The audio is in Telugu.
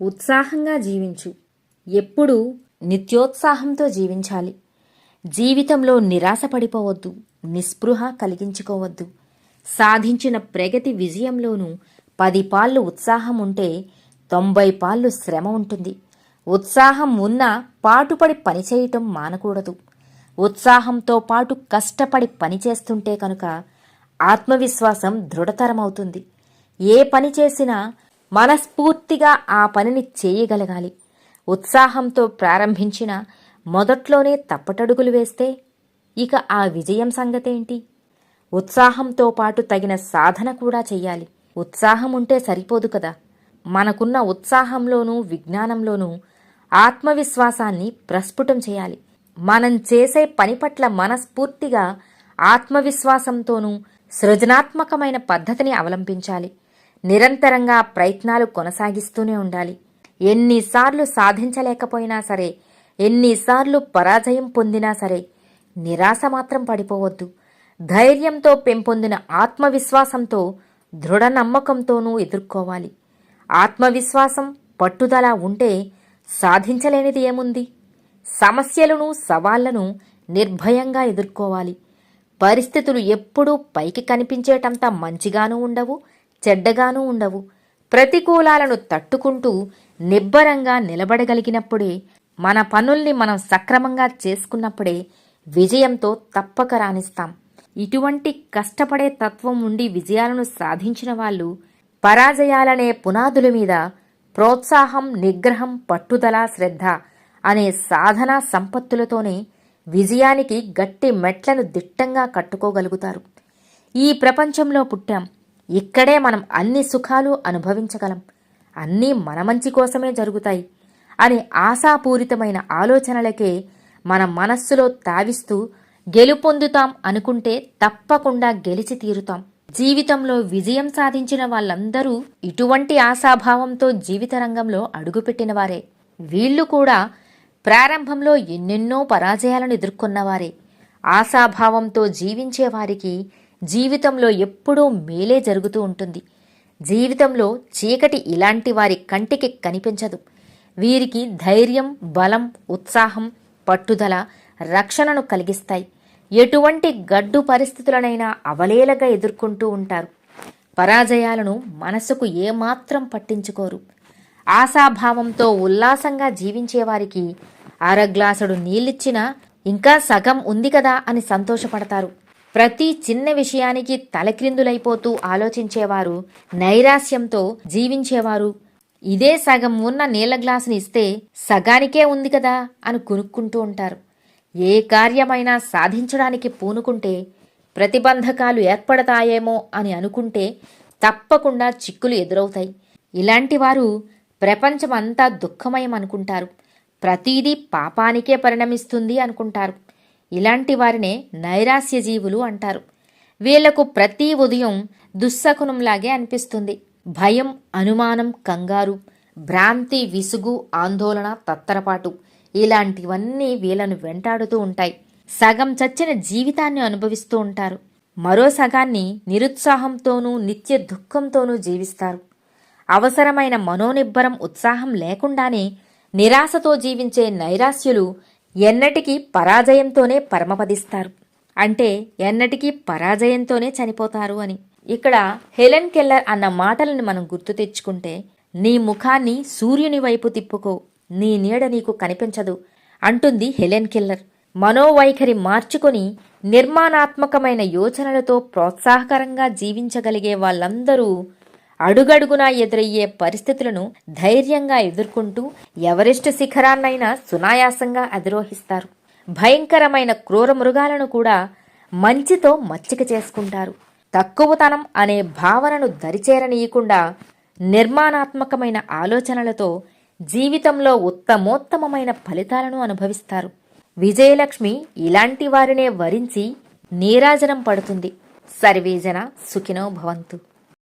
ఉత్సాహంగా జీవించు. ఎప్పుడూ నిత్యోత్సాహంతో జీవించాలి. జీవితంలో నిరాశపడిపోవద్దు నిస్పృహ కలిగించుకోవద్దు. సాధించిన ప్రగతి విజయంలోనూ పది పాళ్ళు ఉత్సాహం ఉంటే తొంభై పాళ్ళు శ్రమ ఉంటుంది. ఉత్సాహం ఉన్నా పాటుపడి పనిచేయటం మానకూడదు. ఉత్సాహంతో పాటు కష్టపడి పనిచేస్తుంటే కనుక ఆత్మవిశ్వాసం దృఢతరమవుతుంది. ఏ పని చేసినా మనస్ఫూర్తిగా ఆ పనిని చేయగలగాలి. ఉత్సాహంతో ప్రారంభించిన మొదట్లోనే తప్పటడుగులు వేస్తే ఇక ఆ విజయం సంగతేంటి? ఉత్సాహంతో పాటు తగిన సాధన కూడా చెయ్యాలి. ఉత్సాహం ఉంటే సరిపోదు కదా. మనకున్న ఉత్సాహంలోనూ విజ్ఞానంలోనూ ఆత్మవిశ్వాసాన్ని ప్రస్ఫుటం చేయాలి. మనం చేసే పని పట్ల మనస్ఫూర్తిగా ఆత్మవిశ్వాసంతోనూ సృజనాత్మకమైన పద్ధతిని అవలంబించాలి. నిరంతరంగా ప్రయత్నాలు కొనసాగిస్తూనే ఉండాలి. ఎన్నిసార్లు సాధించలేకపోయినా సరే ఎన్నిసార్లు పరాజయం పొందినా సరే నిరాశ మాత్రం పడిపోవద్దు. ధైర్యంతో పెంపొందిన ఆత్మవిశ్వాసంతో దృఢ నమ్మకంతోనూ ఎదుర్కోవాలి. ఆత్మవిశ్వాసం పట్టుదల ఉంటే సాధించలేనిది ఏముంది? సమస్యలను సవాళ్ళను నిర్భయంగా ఎదుర్కోవాలి. పరిస్థితులు ఎప్పుడూ పైకి కనిపించేటంత మంచిగానూ ఉండవు చెడ్డగానూ ఉండవు. ప్రతికూలాలను తట్టుకుంటూ నిబ్బరంగా నిలబడగలిగినప్పుడే మన పనుల్ని మనం సక్రమంగా చేసుకున్నప్పుడే విజయంతో తప్పక రాణిస్తాం. ఇటువంటి కష్టపడే తత్వం ఉండి విజయాలను సాధించిన వాళ్ళు పరాజయాలనే పునాదుల మీద ప్రోత్సాహం నిగ్రహం పట్టుదల శ్రద్ధ అనే సాధనా సంపత్తులతోనే విజయానికి గట్టి మెట్లను దిట్టంగా కట్టుకోగలుగుతారు. ఈ ప్రపంచంలో పుట్టాం. ఇక్కడే మనం అన్ని సుఖాలు అనుభవించగలం. అన్నీ మన మంచి కోసమే జరుగుతాయి అనే ఆశాపూరితమైన ఆలోచనలకే మన మనస్సులో తావిస్తూ గెలుపొందుతాం అనుకుంటే తప్పకుండా గెలిచి తీరుతాం. జీవితంలో విజయం సాధించిన వాళ్ళందరూ ఇటువంటి ఆశాభావంతో జీవిత రంగంలో అడుగుపెట్టిన వారే వీళ్ళు కూడా ప్రారంభంలో ఎన్నెన్నో పరాజయాలను ఎదుర్కొన్నవారే. ఆశాభావంతో జీవించే వారికి జీవితంలో ఎప్పుడూ మేలే జరుగుతూ ఉంటుంది. జీవితంలో చీకటి ఇలాంటి వారి కంటికి కనిపించదు. వీరికి ధైర్యం బలం ఉత్సాహం పట్టుదల రక్షణను కలిగిస్తాయి. ఎటువంటి గడ్డు పరిస్థితులనైనా అవలేలగా ఎదుర్కొంటూ ఉంటారు. పరాజయాలను మనసుకు ఏమాత్రం పట్టించుకోరు. ఆశాభావంతో ఉల్లాసంగా జీవించేవారికి అరగ్లాసుడు నీళ్ళిచ్చినా ఇంకా సగం ఉంది కదా అని సంతోషపడతారు. ప్రతి చిన్న విషయానికి తలక్రిందులైపోతూ ఆలోచించేవారు నైరాశ్యంతో జీవించేవారు. ఇదే సగం ఉన్న నీళ్ళ గ్లాసుని ఇస్తే సగానికే ఉంది కదా అని కొనుక్కుంటూ ఉంటారు. ఏ కార్యమైనా సాధించడానికి పూనుకుంటే ప్రతిబంధకాలు ఏర్పడతాయేమో అని అనుకుంటే తప్పకుండా చిక్కులు ఎదురవుతాయి. ఇలాంటి వారు ప్రపంచమంతా దుఃఖమయం అనుకుంటారు ప్రతీదీ పాపానికే పరిణమిస్తుంది అనుకుంటారు. ఇలాంటి వారినే నైరాస్య జీవులు అంటారు. వీళ్ళకు ప్రతి ఉదయం దుస్సకునంలాగే అనిపిస్తుంది. భయం అనుమానం కంగారు భ్రాంతి విసుగు ఆందోళన తత్తరపాటు ఇలాంటివన్నీ వీళ్ళను వెంటాడుతూ ఉంటాయి. సగం చచ్చిన జీవితాన్ని అనుభవిస్తూ ఉంటారు. మరో సగాన్ని నిరుత్సాహంతోనూ నిత్య దుఃఖంతోనూ జీవిస్తారు. అవసరమైన మనోనిబ్బరం ఉత్సాహం లేకుండానే నిరాశతో జీవించే నైరాస్యులు ఎన్నటికీ పరాజయంతోనే పరమపదిస్తారు. అంటే ఎన్నటికీ పరాజయంతోనే చనిపోతారు అని. ఇక్కడ హెలెన్ కెల్లర్ అన్న మాటలను మనం గుర్తు తెచ్చుకుంటే నీ ముఖాన్ని సూర్యుని వైపు తిప్పుకో నీ నీడ నీకు కనిపించదు అంటుంది హెలెన్ కెల్లర్. మనోవైఖరి మార్చుకొని నిర్మాణాత్మకమైన యోచనలతో ప్రోత్సాహకరంగా జీవించగలిగే వాళ్ళందరూ అడుగడుగునా ఎదురయ్యే పరిస్థితులను ధైర్యంగా ఎదుర్కొంటూ ఎవరెస్ట్ శిఖరాన్నైనా సునాయాసంగా అధిరోహిస్తారు. భయంకరమైన క్రూర మృగాలను కూడా మంచితో మచ్చిక చేసుకుంటారు. తక్కువతనం అనే భావనను దరిచేరనీయకుండా నిర్మాణాత్మకమైన ఆలోచనలతో జీవితంలో ఉత్తమోత్తమమైన ఫలితాలను అనుభవిస్తారు. విజయలక్ష్మి ఇలాంటి వారినే వరించి నీరాజనం పడుతుంది. సర్వేజన సుఖినో భవంతు.